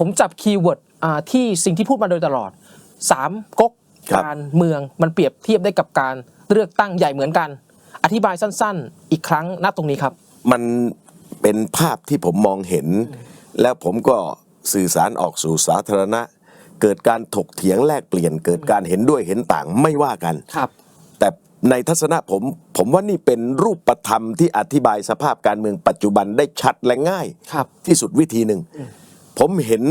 ผมจับคีย์เวิร์ดอ่าที่สิ่งที่พูดมาโดยตลอดสามก๊กครับการเมืองมันเปรียบเทียบได้กับการเลือกตั้งใหญ่เหมือนกัน อธิบายสั้นๆ อีกครั้งณตรงนี้ครับ มันเป็นภาพที่ผมมองเห็น แล้วผมก็สื่อสารออกสู่สาธารณะ เกิดการถกเถียงแลกเปลี่ยน เกิดการเห็นด้วยเห็นต่างไม่ว่ากันครับ แต่ในทัศนะผมผมว่านี่เป็นรูปธรรมที่อธิบายสภาพการเมืองปัจจุบันได้ชัดและง่ายครับที่สุดวิธีหนึ่ง ผมเห็น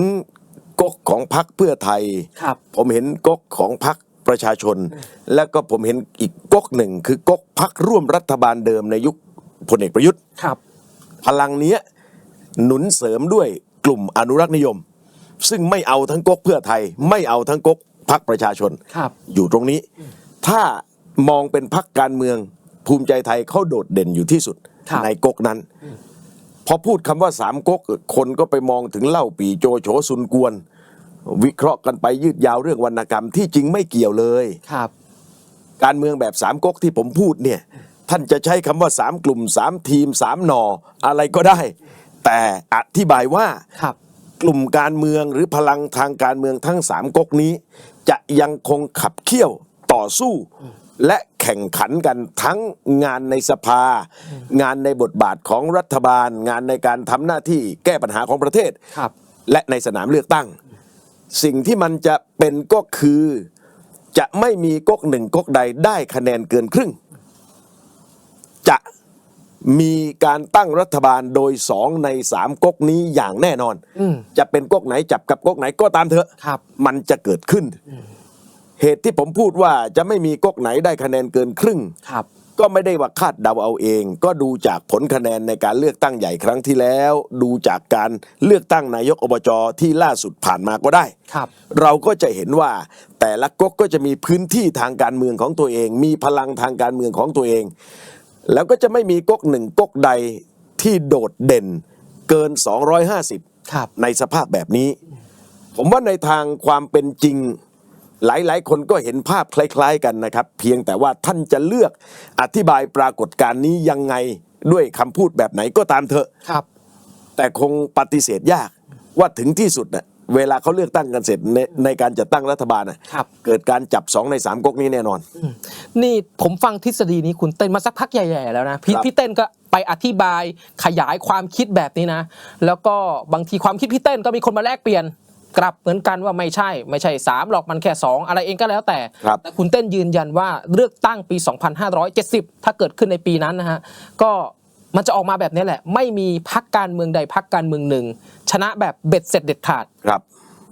ก๊กของพรรคเพื่อไทย ครับ ผมเห็นก๊กของพรรคประชาชน แล้วก็ผมเห็นอีกก๊กหนึ่งคือก๊กพรรคร่วมรัฐบาลเดิมในยุคพลเอกประยุทธ์ ครับ พลังเนี้ยหนุนเสริมด้วยกลุ่มอนุรักษ์นิยม ซึ่งไม่เอาทั้งก๊กเพื่อไทย ไม่เอาทั้งก๊กพรรคประชาชน ครับ อยู่ตรงนี้ ถ้ามองเป็นพรรคการเมืองภูมิใจไทยเขาโดดเด่นอยู่ที่สุด ครับ ในก๊กนั้น พอพูดคำว่าสามก๊กคนก็ไปมองถึงเล่าปีโจโฉซุนกวน วิเคราะห์กันไปยืดยาวเรื่องวรรณกรรมที่จริงไม่เกี่ยวเลยครับ การเมืองแบบสามก๊กที่ผมพูดเนี่ย ท่านจะใช้คำว่าสามกลุ่มสามทีมสามหนออะไรก็ได้ แต่อธิบายว่าครับกลุ่มการเมืองหรือพลังทางการเมืองทั้งสามก๊กนี้ จะยังคงขับเคี่ยวต่อสู้ และ แข่งขันกันทั้งงานในสภา งานในบทบาทของรัฐบาล งานในการทำหน้าที่แก้ปัญหาของประเทศ ครับ และในสนามเลือกตั้ง สิ่งที่มันจะเป็นก็คือ จะไม่มีก๊กหนึ่งก๊กใดได้คะแนนเกินครึ่ง จะมีการตั้งรัฐบาลโดยสองในสามก๊กนี้อย่างแน่นอน อืม จะเป็นก๊กไหนจับกับก๊กไหนก็ตามเถอะ ครับ มันจะเกิดขึ้น เหตุที่ผมพูดว่าจะไม่มีก๊กไหนได้คะแนนเกินครึ่ง ครับ ก็ไม่ได้ว่าคาดเดาเอาเอง ก็ดูจากผลคะแนนในการเลือกตั้งใหญ่ครั้งที่แล้ว ดูจากการเลือกตั้งนายกอบจที่ล่าสุดผ่านมาก็ได้ ครับ เราก็จะเห็นว่าแต่ละก๊กก็จะมีพื้นที่ทางการเมืองของตัวเอง มีพลังทางการเมืองของตัวเอง แล้วก็จะไม่มีก๊กหนึ่งก๊กใดที่โดดเด่นเกิน 250 ครับ ในสภาพแบบนี้ ผมว่าในทางความเป็นจริง หลายๆ คนก็เห็นภาพคล้ายๆกันนะครับ เพียงแต่ว่าท่านจะเลือกอธิบายปรากฏการณ์นี้ยังไงด้วยคำพูดแบบไหนก็ตามเถอะครับ แต่คงปฏิเสธยากว่าถึงที่สุดน่ะเวลาเขาเลือกตั้งกันเสร็จในในการจัดตั้งรัฐบาลน่ะครับ เกิดการจับสองในสามก๊กนี้แน่นอน นี่ผมฟังทฤษฎีนี้คุณเต้นมาสักพักใหญ่ๆแล้วนะพี่ครับพี่เต้นก็ไปอธิบายขยายความคิดแบบนี้นะ แล้วก็บางทีความคิดพี่เต้นก็มีคนมาแลกเปลี่ยน กลับเหมือนกันว่าไม่ใช่ ไม่ใช่ 3 หรอกมันแค่ 2 อะไรเองก็แล้วแต่ครับแต่คุณเต้นยืนยันว่าเลือกตั้งปี 2570 ถ้าเกิดขึ้นในปีนั้นนะฮะก็มันจะออกมาแบบนี้แหละ ไม่มีพักการเมืองใดพักการเมืองหนึ่ง ชนะแบบเบ็ดเสร็จเด็ดขาดครับ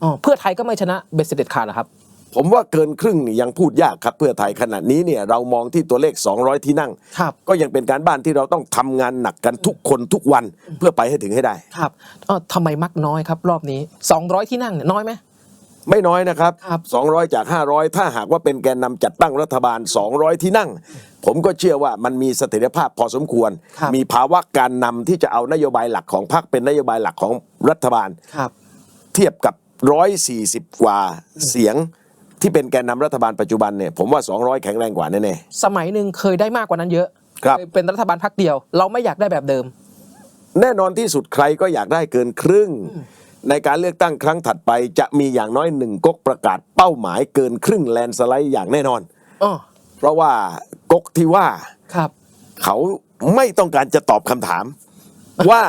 อ๋อเพื่อไทยก็ไม่ชนะเบ็ดเสร็จเด็ดขาดเหรอครับ ผมว่าเกินครึ่งนี่ยังพูดยากครับเพื่อไทยขณะนี้เนี่ยเรามองที่ตัวเลข 200 ที่นั่ง ครับก็ยังเป็นการบ้านที่เราต้องทำงานหนักกันทุกคนทุกวันเพื่อไปให้ถึงให้ได้ ครับเอ่อทำไมมักน้อยครับ รอบนี้ 200 ที่นั่งเนี่ยน้อยไหม ไม่น้อยนะครับ ครับ 200 จาก 500 ถ้าหากว่าเป็นแกนนำจัดตั้งรัฐบาล 200 ที่นั่ง ผมก็เชื่อว่ามันมีเสถียรภาพพอสมควร ครับ มีภาวะการนำที่จะเอานโยบายหลักของพรรคเป็นนโยบายหลักของรัฐบาล ครับ เทียบกับ 140 กว่าเสียง ที่เป็นแกนนำรัฐบาลปัจจุบันเนี่ยผมว่า 200 แข็งแรงกว่าแน่สมัยหนึ่งเคยได้มากกว่านั้นเยอะครับ เคยเป็นรัฐบาลพักเดียว เราไม่อยากได้แบบเดิม ๆแน่นอนที่สุดใครก็อยากได้เกินครึ่ง ในการเลือกตั้งครั้งถัดไปจะมีอย่างน้อยหนึ่งก๊กประกาศเป้าหมายเกินครึ่งแลนด์สไลด์อย่างแน่นอนอ๋อเพราะว่าก๊กที่ว่า ครับ เขาไม่ต้องการจะตอบคำถาม ว่า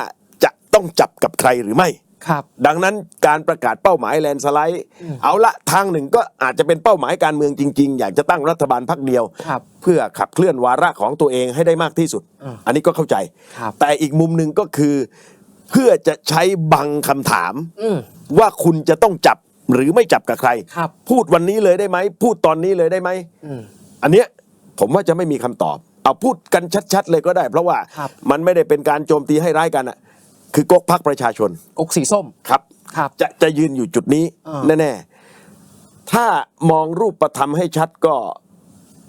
จะต้องจับกับใครหรือไม่ ครับดังนั้นการประกาศเป้าหมายแลนด์สไลด์เอาละทางหนึ่งก็อาจจะเป็นเป้าหมายการเมืองจริง ๆ อยากจะตั้งรัฐบาลพักเดียวครับเพื่อขับเคลื่อนวาระของตัวเองให้ได้มากที่สุดอืมอันนี้ก็เข้าใจครับแต่อีกมุมหนึ่งก็คือ เพื่อจะใช้บังคำถามอืมว่าคุณจะต้องจับหรือไม่จับกับใครครับพูดวันนี้เลยได้ไหมพูดตอนนี้เลยได้ไหมอืมอันเนี้ยผมว่าจะไม่มีคำตอบ เอาพูดกันชัด ๆ เลยก็ได้ เพราะว่าครับมันไม่ได้เป็นการโจมตีให้ร้ายกันอะ คือกกพักประชาชนกกสีส้ม ครับครับ จะจะยืนอยู่จุดนี้อ่า แน่ๆ ถ้ามองรูปประธรรมให้ชัดก็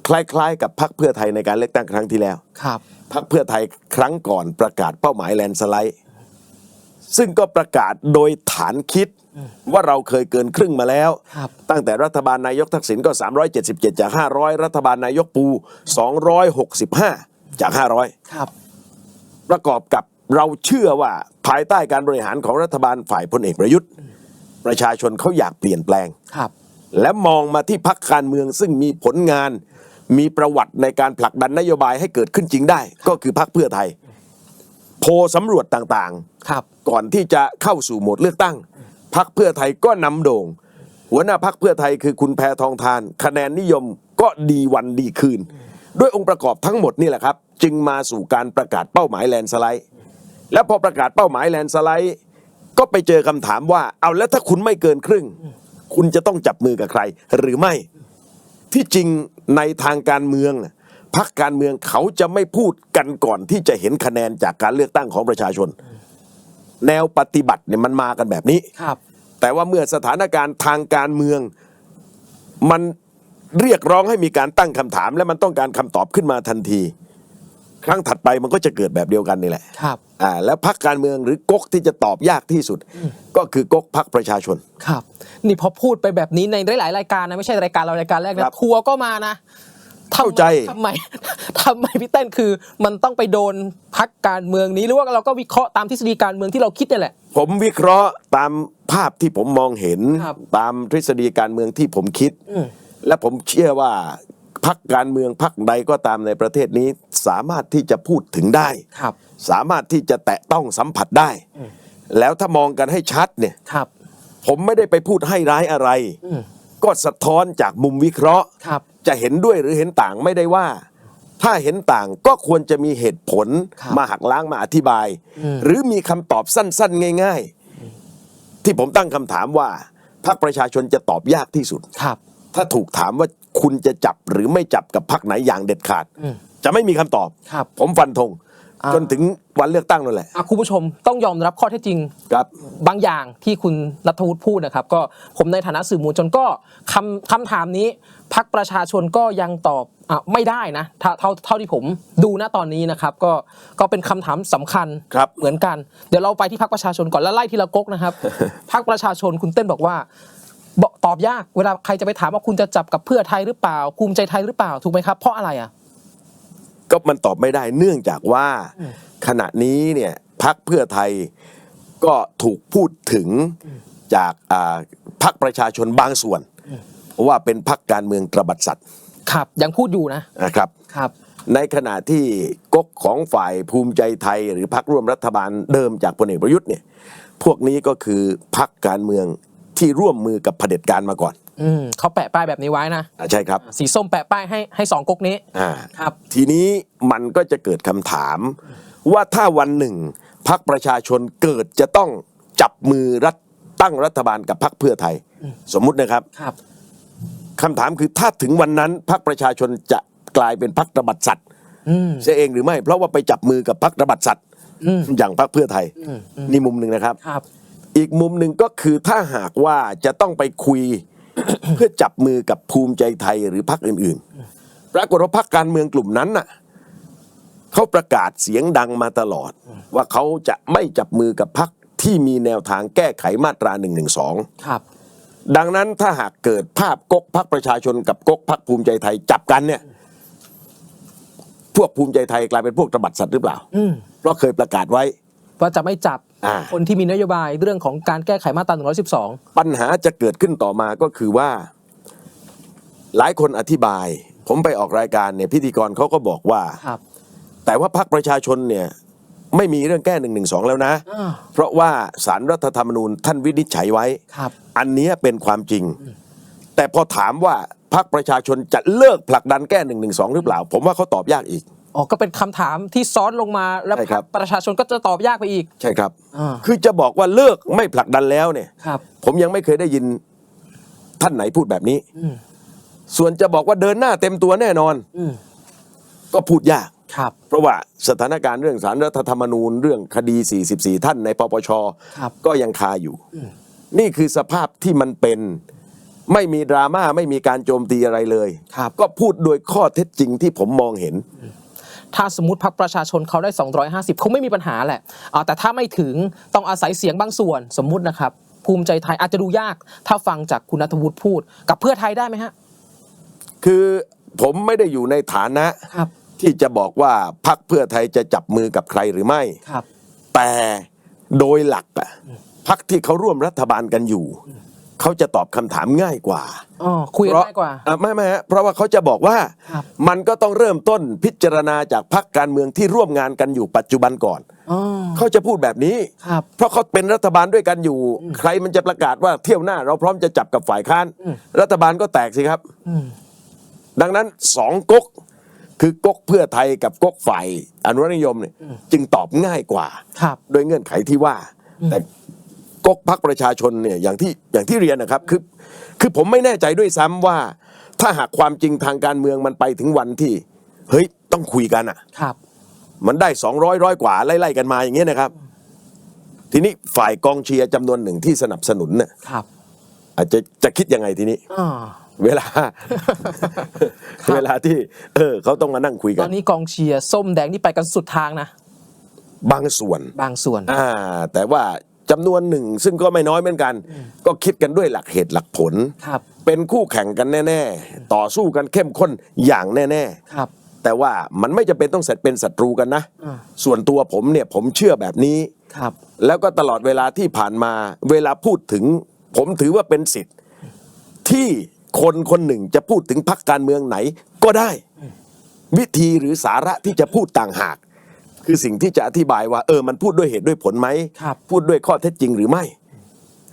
คล้ายๆ กับพักเพื่อไทยในการเลือกตั้งครั้งที่แล้ว ครับ พักเพื่อไทยครั้งก่อนประกาศเป้าหมายแลนด์สไลด์ ซึ่งก็ประกาศโดยฐานคิดว่าเราเคยเกินครึ่งมาแล้ว ครับ ตั้งแต่รัฐบาลนายกทักษิณก็ 377 จาก 500 รัฐบาลนายกปู 265 จาก 500 ครับ ประกอบกับ เราเชื่อว่าภายใต้การบริหารของรัฐบาลฝ่ายพลเอกประยุทธ์ ประชาชนเขาอยากเปลี่ยนแปลง ครับ และมองมาที่พักการเมืองซึ่งมีผลงาน มีประวัติในการผลักดันนโยบายให้เกิดขึ้นจริงได้ ก็คือพักเพื่อไทย โพลสำรวจต่างครับ ๆ ก่อนที่จะเข้าสู่โหมดเลือกตั้ง พักเพื่อไทยก็นำโด่ง หัวหน้าพักเพื่อไทยคือคุณแพทองทาน คะแนนนิยมก็ดีวันดีคืน ด้วยองค์ประกอบทั้งหมดนี่แหละครับ จึงมาสู่การประกาศเป้าหมายแลนด์สไลด์ แล้วพอประกาศเป้าหมายแลนด์สไลด์ก็ไปเจอคำถามว่า เอาแล้วถ้าคุณไม่เกินครึ่ง คุณจะต้องจับมือกับใคร หรือไม่ที่จริงในทางการเมืองน่ะพักการเมืองเขาจะไม่พูดกันก่อนที่จะเห็นคะแนนจากการเลือกตั้งของประชาชน แนวปฏิบัติเนี่ยมันมากันแบบนี้ครับ แต่ว่าเมื่อสถานการณ์ทางการเมือง มันเรียกร้องให้มีการตั้งคำถาม และมันต้องการคำตอบขึ้นมาทันที ครั้งถัดไปมันก็จะเกิดแบบเดียวกันนี่แหละครับ อ่าแล้วพักการเมืองหรือก๊กที่จะตอบยากที่สุด ก็คือก๊กพักประชาชน ครับ นี่พอพูดไปแบบนี้ในหลายๆรายการนะไม่ใช่รายการเรารายการแรกครันะบครัวก็มานะทำไมเข้าใจทำไมทำไมพี่เต้นคือมันต้องไปโดนพักการเมืองนี้หรือว่าเราก็วิเคราะห์ตามทฤษฎีการเมืองที่เราคิดนี่แหละ ผมวิเคราะห์ตามภาพที่ผมมองเห็น ครับ ตามทฤษฎีการเมืองที่ผมคิดอืมและผมเชื่อว่า พักการเมืองพักใดก็ตามในประเทศนี้สามารถที่จะพูดถึงได้ ครับ สามารถที่จะแตะต้องสัมผัสได้แล้วถ้ามองกันให้ชัดเนี่ย ครับ ผมไม่ได้ไปพูดให้ร้ายอะไร อืม ก็สะท้อนจากมุมวิเคราะห์ ครับ จะเห็นด้วยหรือเห็นต่างไม่ได้ว่า ถ้าเห็นต่างก็ควรจะมีเหตุผลครับมาหักล้างมาอธิบาย อืม หรือมีคำตอบสั้น ๆ ง่าย ๆ ที่ผมตั้งคำถามว่าพรรคประชาชนจะตอบยากที่สุด ครับ ถ้าถูกถามว่า คุณจะจับหรือไม่จับกับพรรคไหนอย่างเด็ดขาดอืมจะไม่มีคำตอบครับผมฟันธงอ่าจนถึงวันเลือกตั้งนั่นแหละอะคุณผู้ชมต้องยอมรับข้อเท็จจริงครับบางอย่างที่คุณรัฐวุฒิพูดนะครับ ก็ผมในฐานะสื่อมวลชนก็คำคำถามนี้พักประชาชนก็ยังตอบอะไม่ได้นะเท่าเท่าเท่าที่ผมดูณตอนนี้นะครับ ก็ก็เป็นคำถามสำคัญครับเหมือนกัน เดี๋ยวเราไปที่พักประชาชนก่อนแล้วไล่ทีละก๊กนะครับพักประชาชนคุณเต้นบอกว่า บอกตอบยากเวลาใครจะไปถามว่าคุณจะจับกับเพื่อไทยหรือเปล่าภูมิใจไทยหรือเปล่าถูกไหมครับ เพราะอะไรอะก็มันตอบไม่ได้เนื่องจากว่าอืมขณะนี้เนี่ยพักเพื่อไทยก็ถูกพูดถึงจากอ่าพักประชาชนบางส่วน ว่าเป็นพักการเมืองตระบัดสัตว์ครับยังพูดอยู่นะนะครับครับ ในขณะที่ก๊กของฝ่ายภูมิใจไทย หรือพักร่วมรัฐบาลเดิมจากพลเอกประยุทธ์เนี่ยพวกนี้ก็คือพักการเมือง ที่ร่วมมือกับเผด็จการมาก่อนอืมเขาแปะป้ายแบบนี้ไว้นะอ่าใช่ครับ สีส้มแปะป้ายให้ให้สองก๊กนี้อ่าครับทีนี้มันก็จะเกิดคำถาม ว่าถ้าวันหนึ่งพักประชาชนเกิดจะต้องจับมือรัฐตั้งรัฐบาลกับพักเพื่อไทย สมมุตินะครับครับ คำถามคือถ้าถึงวันนั้นพักประชาชนจะกลายเป็นพักระบัดสัตว์อืม เสียเองหรือไม่ เพราะว่าไปจับมือกับพักระบัดสัตว์อืม อย่างพักเพื่อไทยอืมอืมนี่มุมหนึ่งนะครับ ครับ อีกมุมหนึ่งก็คือถ้าหากว่าจะต้องไปคุย เพื่อจับมือกับภูมิใจไทยหรือพรรคอื่นๆ ปรากฏว่าพรรคการเมืองกลุ่มนั้นน่ะเขาประกาศเสียงดังมาตลอด ว่าเขาจะไม่จับมือกับพรรคที่มีแนวทางแก้ไขมาตรา1นึครับ ดังนั้นถ้าหากเกิดภาพก๊กพรรคประชาชนกับก๊กพรรคภูมิใจไทยจับกันเนี่ย พวกภูมิใจไทยกลายเป็นพวกตระบัดสัตว์หรือเปล่าอืมเพราะเคยประกาศไว้ว่าจะไม่จับอ่า คนที่มีนโยบายเรื่องของการแก้ไขมาตรา112 ปัญหาจะเกิดขึ้นต่อมาก็คือว่า หลายคนอธิบาย ผมไปออกรายการเนี่ยพิธีกรเขาก็บอกว่าครับแต่ว่าพรรคประชาชนเนี่ยไม่มีเรื่องแก้หนึ่งหนึ่งสองแล้วนะอ่าเพราะว่าสารรัฐธรรมนูญท่านวินิจฉัยไว้ครับอันเนี้ยเป็นความจริง แต่พอถามว่าพรรคประชาชนจะเลิกผลักดันแก้หนึ่งหนึ่งสองหรือเปล่า ผมว่าเขาตอบยากอีก อ๋อก็เป็นคำถามที่ซ้อนลงมาแล้วใช่ครับ ประชาชนก็จะตอบยากไปอีก ใช่ครับ อ่า คือจะบอกว่าเลิกไม่ผลักดันแล้วเนี่ย ครับ ผมยังไม่เคยได้ยินท่านไหนพูดแบบนี้ อืมส่วนจะบอกว่าเดินหน้าเต็มตัวแน่นอน อืมก็พูดยาก ครับ เพราะว่าสถานการณ์เรื่องสารรัฐธรรมนูญเรื่องคดี 44 ท่านในปปช ครับ ก็ยังคาอยู่ นี่คือสภาพที่มันเป็น ไม่มีดราม่าไม่มีการโจมตีอะไรเลย ครับ ก็พูดโดยข้อเท็จจริงที่ผมมองเห็น ถ้าสมมติพรรคประชาชนเขาได้ 250 คงไม่มีปัญหาแหละอ่าแต่ถ้าไม่ถึงต้องอาศัยเสียงบางส่วนสมมุตินะครับภูมิใจไทยอาจจะดูยาก ถ้าฟังจากคุณนัทวุฒิพูด กับเพื่อไทยได้ไหมฮะ คือผมไม่ได้อยู่ในฐานะครับที่จะบอกว่าพักเพื่อไทยจะจับมือกับใครหรือไม่ครับแต่โดยหลักอะพักที่เขาร่วมรัฐบาลกันอยู่ เขาจะตอบคำถามง่ายกว่าอ๋อคุยกันเพราะง่ายกว่า อะไม่ไม่ฮะเพราะว่าเขาจะบอกว่าครับ มันก็ต้องเริ่มต้นพิจารณาจากพักการเมืองที่ร่วมงานกันอยู่ปัจจุบันก่อน อ๋อเขาจะพูดแบบนี้ ครับ เพราะเขาเป็นรัฐบาลด้วยกันอยู่ ใครมันจะประกาศว่าเที่ยวหน้าเราพร้อมจะจับกับฝ่ายค้าน อืม รัฐบาลก็แตกสิครับ อืม ดังนั้นสองก๊กคือก๊กเพื่อไทยกับก๊กฝ่ายอนุรักษนิยมเนี่ยจึงตอบง่ายกว่า ครับ โดยเงื่อนไขที่ว่า แต่ ก๊กพักประชาชนเนี่ยอย่างที่อย่างที่เรียนนะครับคือคือผมไม่แน่ใจด้วยซ้ำว่า ถ้าหากความจริงทางการเมืองมันไปถึงวันที่ เฮ้ยต้องคุยกันอะครับ มันได้สองร้อยร้อยกว่าไล่ๆกันมาอย่างเงี้ยนะครับ ทีนี้ฝ่ายกองเชียร์จำนวนหนึ่งที่สนับสนุนเนี่ยครับ อาจจะจะคิดยังไงทีนี้อ๋อเวลาครับเวลาที่ เออเขาต้องมานั่งคุยตกัอนนนี้กองเชียร์ส้มแดงนี่ไปกันสุดทางนะบางส่วนบางส่วน อ่า แต่ว่า จำนวนหนึ่งซึ่งก็ไม่น้อยเหมือนกัน ก็คิดกันด้วยหลักเหตุหลักผล ครับ เป็นคู่แข่งกันแน่ ๆ ต่อสู้กันเข้มข้นอย่างแน่ครับๆแต่ว่ามันไม่จำเป็นต้องเสร็จเป็นศัตรูกันนะ อ่า ส่วนตัวผมเนี่ยผมเชื่อแบบนี้ ครับ แล้วก็ตลอดเวลาที่ผ่านมา เวลาพูดถึง ผมถือว่าเป็นสิทธิ์ ที่คนคนหนึ่งจะพูดถึงพรรคการเมืองไหนก็ได้ วิธีหรือสาระที่จะพูดต่างหาก คือสิ่งที่จะอธิบายว่าเออมันพูดด้วยเหตุด้วยผลไหมครับ พูดด้วยข้อเท็จจริงหรือไม่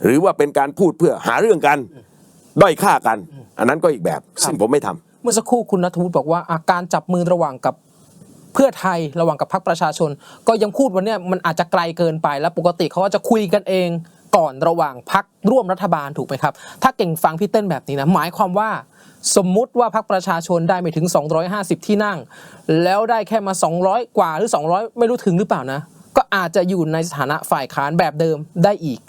หรือว่าเป็นการพูดเพื่อหาเรื่องกันด้อยค่ากัน อันนั้นก็อีกแบบ ซึ่งผมไม่ทำเมื่อสักครู่คุณนัทวุฒิบอกว่าอาการจับมือระหว่างกับเพื่อไทยระหว่างกับพรรคประชาชน ก็ยังพูดวันเนี้ยมันอาจจะไกลเกินไปแล้วปกติเขาก็จะคุยกันเอง ก่อนระหว่างพรรคร่วมรัฐบาลถูกไหมครับ ถ้าเก่งฟังพี่เต้นแบบนี้นะหมายความว่าสมมุติว่าพรรคประชาชนได้ไม่ถึง 250 ที่นั่ง แล้วได้แค่มา 200 กว่าหรือ 200 ไม่รู้ถึงหรือเปล่านะ ก็อาจจะอยู่ในสถานะฝ่ายค้านแบบเดิมได้อีก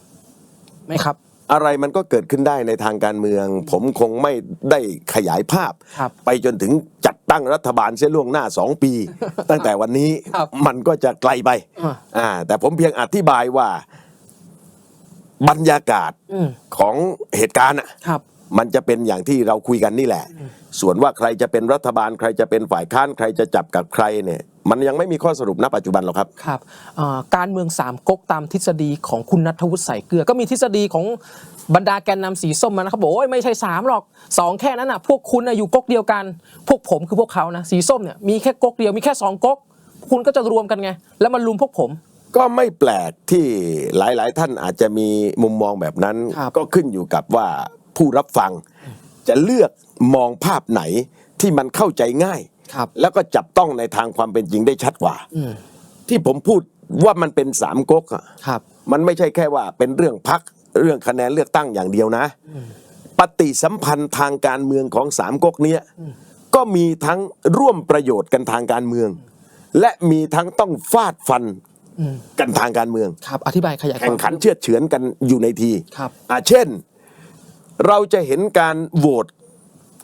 ไหมครับอะไรมันก็เกิดขึ้นได้ในทางการเมือง ผมคงไม่ได้ขยายภาพครับไปจนถึงจัดตั้งรัฐบาลเสียล่วงหน้าสองปี ตั้งแต่วันนี้ครับมันก็จะไกลไปอ่าอ่าแต่ผมเพียงอธิบายว่า บรรยากาศอืมของเหตุการณ์อะครับมันจะเป็นอย่างที่เราคุยกันนี่แหละ ส่วนว่าใครจะเป็นรัฐบาล ใครจะเป็นฝ่ายค้านใครจะจับกับใครเนี่ยมันยังไม่มีข้อสรุปณปัจจุบันหรอกครับครับเอ่อการเมืองสามก๊กตามทฤษฎีของคุณนัทวุฒิใส่เกลือ ก็มีทฤษฎีของบรรดาแกนนำสีส้มมานะครับบอกว่าโอ้ยไม่ใช่สามหรอกสองแค่นั้นน่ะพวกคุณน่ะอยู่ก๊กเดียวกัน พวกผมคือพวกเขานะสีส้มเนี่ยมีแค่ก๊กเดียวมีแค่สองก๊กคุณก็จะรวมกันไง แล้วมันลุมพวกผม ก็ไม่แปลกที่หลายๆ ท่านอาจจะมีมุมมองแบบนั้น ครับก็ขึ้นอยู่กับว่าผู้รับฟัง จะเลือกมองภาพไหนที่มันเข้าใจง่าย ครับ แล้วก็จับต้องในทางความเป็นจริงได้ชัดกว่า อืมที่ผมพูดว่ามันเป็นสามก๊กอะ ครับ มันไม่ใช่แค่ว่าเป็นเรื่องพักเรื่องคะแนนเลือกตั้งอย่างเดียวนะ ปฏิสัมพันธ์ทางการเมืองของสามก๊กเนี้ยก็มีทั้งร่วมประโยชน์กันทางการเมือง และมีทั้งต้องฟาดฟันอืม กันทางการเมืองครับอธิบายขยายคแข่วางมขันเชือดเฉือนกันอยู่ในทีครับอะเช่น เราจะเห็นการโหวต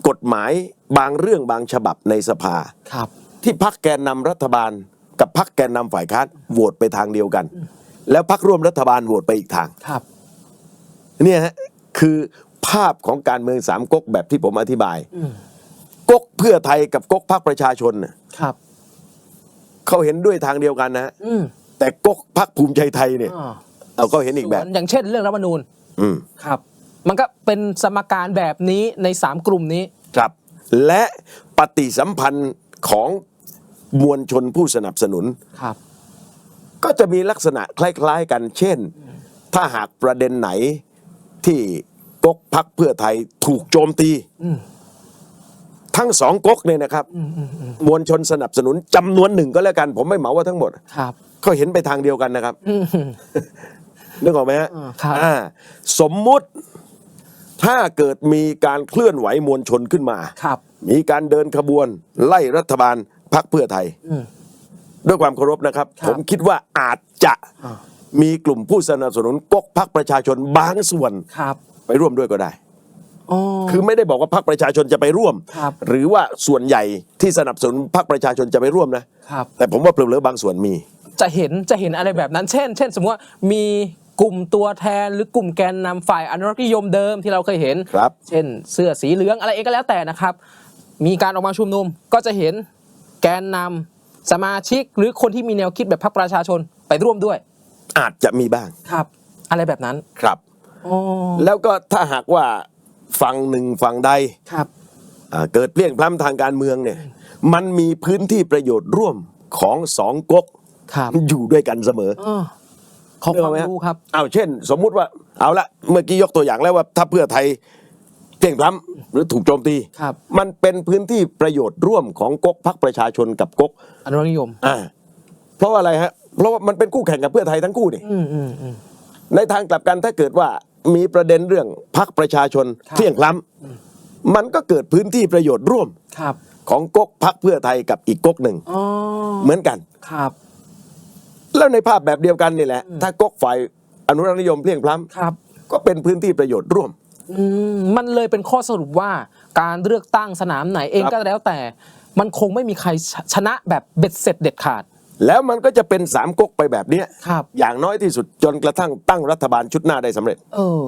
กฎหมายบางเรื่องบางฉบับในสภาครับ ที่พักแกนนำรัฐบาล กับพักแกนนำฝ่ายค้านโหวตไปทางเดียวกัน แล้วพักร่วมรัฐบาลโหวตไปอีกทางครับเนี่ยฮะคือภาพของการเมืองสามก๊กแบบที่ผมอธิบายอืมก๊กเพื่อไทยกับก๊กพักประชาชนน่ะครับเขาเห็นด้วยทางเดียวกันนะฮะอืม แต่ก๊กพักภูมิใจไทยเนี่ย อ่าเอาก็เห็นอีกแบบ ส่วนอย่างเช่นเรื่องรัฐธรรมนูญอืม ครับ มันก็เป็นสมการแบบนี้ในสามกลุ่มนี้ ครับ และปฏิสัมพันธ์ของมวลชนผู้สนับสนุน ครับ ก็จะมีลักษณะคล้าย ๆ กัน เช่น ถ้าหากประเด็นไหนที่ก๊กพักเพื่อไทยถูกโจมตี อืม ทั้งสองก๊กเนี่ยนะครับอืมอืมอืมมวลชนสนับสนุนจำนวนหนึ่งก็แล้วกัน ผมไม่เหมาว่าทั้งหมด ครับ เขาเห็นไปทางเดียวกันนะครับอืมนึกออกไหมฮะอ่าครับอ่าสมมุติถ้าเกิดมีการเคลื่อนไหวมวลชนขึ้นมา ครับ มีการเดินขบวนไล่รัฐบาลพักเพื่อไทย อืม ด้วยความเคารพนะครับ ครับผมคิดว่าอาจจะอ่า มีกลุ่มผู้สนับสนุนก๊กพักประชาชนบางส่วนครับไปร่วมด้วยก็ได้ อ๋อ คือไม่ได้บอกว่าพักประชาชนจะไปร่วม ครับ หรือว่าส่วนใหญ่ที่สนับสนุนพักประชาชนจะไปร่วมนะ ครับ แต่ผมว่าเปลือบางส่วนมี จะเห็นจะเห็นอะไรแบบนั้น เช่น เช่น สมมติว่ามีกลุ่มตัวแทนหรือกลุ่มแกนนำฝ่ายอนุรักษ์นิยมเดิมที่เราเคยเห็น ครับ เช่น เสื้อสีเหลืองอะไรเองก็แล้วแต่นะครับ มีการออกมาชุมนุมก็จะเห็นแกนนำสมาชิก หรือคนที่มีแนวคิดแบบพรรคประชาชนไปร่วมด้วย อาจจะมีบ้างครับ อะไรแบบนั้นครับอ๋อแล้วก็ถ้าหากว่าฝั่งหนึ่งฝั่งใดครับอ่าเกิดเปลี่ยงพล้ำทางการเมืองเนี่ย มันมีพื้นที่ประโยชน์ร่วมของสองก๊ก ครับอยู่ด้วยกันเสมอเออขอความรู้ครับเอาเช่น สมมุติว่าเอาละเมื่อกี้ยกตัวอย่างแล้วว่า ถ้าเพื่อไทยเปลี่ยงพล้ำหรือถูกโจมตีครับ มันเป็นพื้นที่ประโยชน์ร่วมของก๊กพักประชาชนกับก๊กอนุรักษ์นิยมอ่าเพราะว่าอะไรฮะ เพราะว่ามันเป็นคู่แข่งกับเพื่อไทยทั้งคู่นี่อืมอืมอืมในทางกลับกันถ้าเกิดว่ามีประเด็นเรื่องพักประชาชนครับเที่ยงพล้ำมันก็เกิดพื้นที่ประโยชน์ร่วมครับ ของก๊กพักเพื่อไทยกับอีกก๊กหนึ่งอ๋อเหมือนกันครับ แล้วในภาพแบบเดียวกันนี่แหละ ถ้าก๊กฝ่ายอนุรักษ์นิยมเที่ยงพล้ครับำก็เป็นพื้นที่ประโยชน์ร่วม อืมมันเลยเป็นข้อสรุปว่าการเลือกตั้งสนามไหนเองครับก็แล้วแต่ มันคงไม่มีใครชชนะแบบเบ็ดเสร็จเด็ดขาด แล้วมันก็จะเป็นสามก๊กไปแบบเนี้ยครับ อย่างน้อยที่สุดจนกระทั่งตั้งรัฐบาลชุดหน้าได้สำเร็จ เออ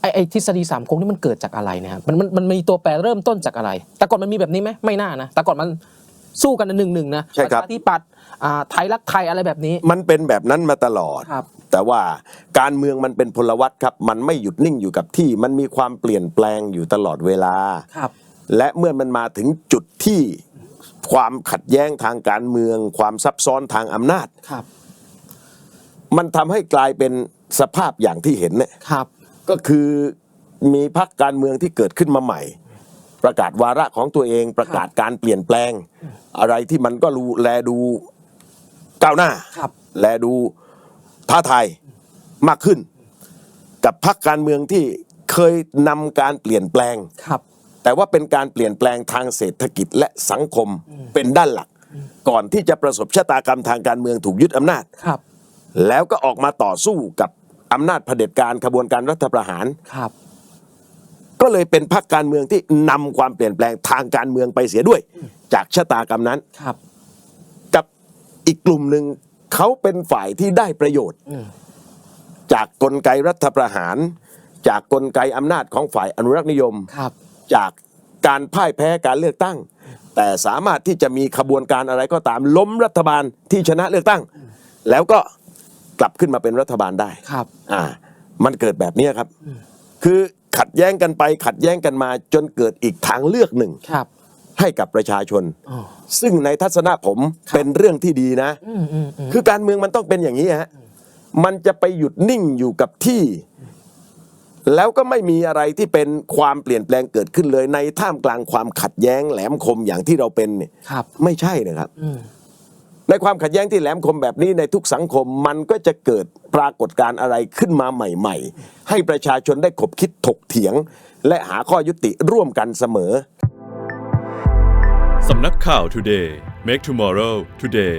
ไอไอทฤษฎีสามก๊กนี่มันเกิดจากอะไรนะครับมันมันมันมีตัวแปรเริ่มต้นจากอะไร แต่ก่อนมันมีแบบนี้ไหมไม่น่านะแต่ก่อนมัน สู้กันหนึ่งหนึ่งนะใช่ครับประชาธิปัตย์อ่าไทยรักไทยอะไรแบบนี้ มันเป็นแบบนั้นมาตลอดครับแต่ว่าการเมืองมันเป็นพลวัตครับ มันไม่หยุดนิ่งอยู่กับที่ มันมีความเปลี่ยนแปลงอยู่ตลอดเวลาครับและเมื่อมันมาถึงจุดที่ความขัดแย้งทางการเมือง ความซับซ้อนทางอำนาจครับ มันทำให้กลายเป็นสภาพอย่างที่เห็นเนี่ยครับก็คือมีพรรคการเมืองที่เกิดขึ้นมาใหม่ ประกาศวาระของตัวเองประกาศการเปลี่ยนแปลง อะไรที่มันก็รูแลดูก้าวหน้า ครับแลดูท้าทายมากขึ้น กับพรรคการเมืองที่เคยนำการเปลี่ยนแปลง ครับแต่ว่าเป็นการเปลี่ยนแปลงทางเศรษฐกิจและสังคมเป็นด้านหลัก ก่อนที่จะประสบชะตากรรมทางการเมืองถูกยึดอำนาจ ครับแล้วก็ออกมาต่อสู้กับอำนาจเผด็จการขบวนการรัฐประหาร ครับ ก็เลยเป็นพรรคการเมืองที่นำความเปลี่ยนแปลงทางการเมืองไปเสียด้วย จากชะตากรรมนั้น ครับ กับอีกกลุ่มหนึ่งเขาเป็นฝ่ายที่ได้ประโยชน์ อืม จากกลไกรัฐประหาร จากกลไกอำนาจของฝ่ายอนุรักษ์นิยม ครับ จากการพ่ายแพ้การเลือกตั้ง แต่สามารถที่จะมีขบวนการอะไรก็ตามล้มรัฐบาลที่ชนะเลือกตั้ง แล้วก็กลับขึ้นมาเป็นรัฐบาลได้ ครับ อ่า มันเกิดแบบนี้ครับ คือ ขัดแย้งกันไป ขัดแย้งกันมาจนเกิดอีกทางเลือกหนึ่งครับ ให้กับประชาชนอ๋อซึ่งในทัศนะผมเป็นเรื่องที่ดีนะอืมอืมอืมคือการเมืองมันต้องเป็นอย่างนี้ฮะมันจะไปหยุดนิ่งอยู่กับที่ แล้วก็ไม่มีอะไรที่เป็นความเปลี่ยนแปลงเกิดขึ้นเลยในท่ามกลางความขัดแย้งแหลมคมอย่างที่เราเป็นเนี่ยครับไม่ใช่นะครับอืม ในความขัดแย้งที่แหลมคมแบบนี้ในทุกสังคมมันก็จะเกิดปรากฏการณ์อะไรขึ้นมาใหม่ๆ ให้ประชาชนได้ขบคิดถกเถียง และหาข้อยุติร่วมกันเสมอ สำนักข่าว Today Make Tomorrow Today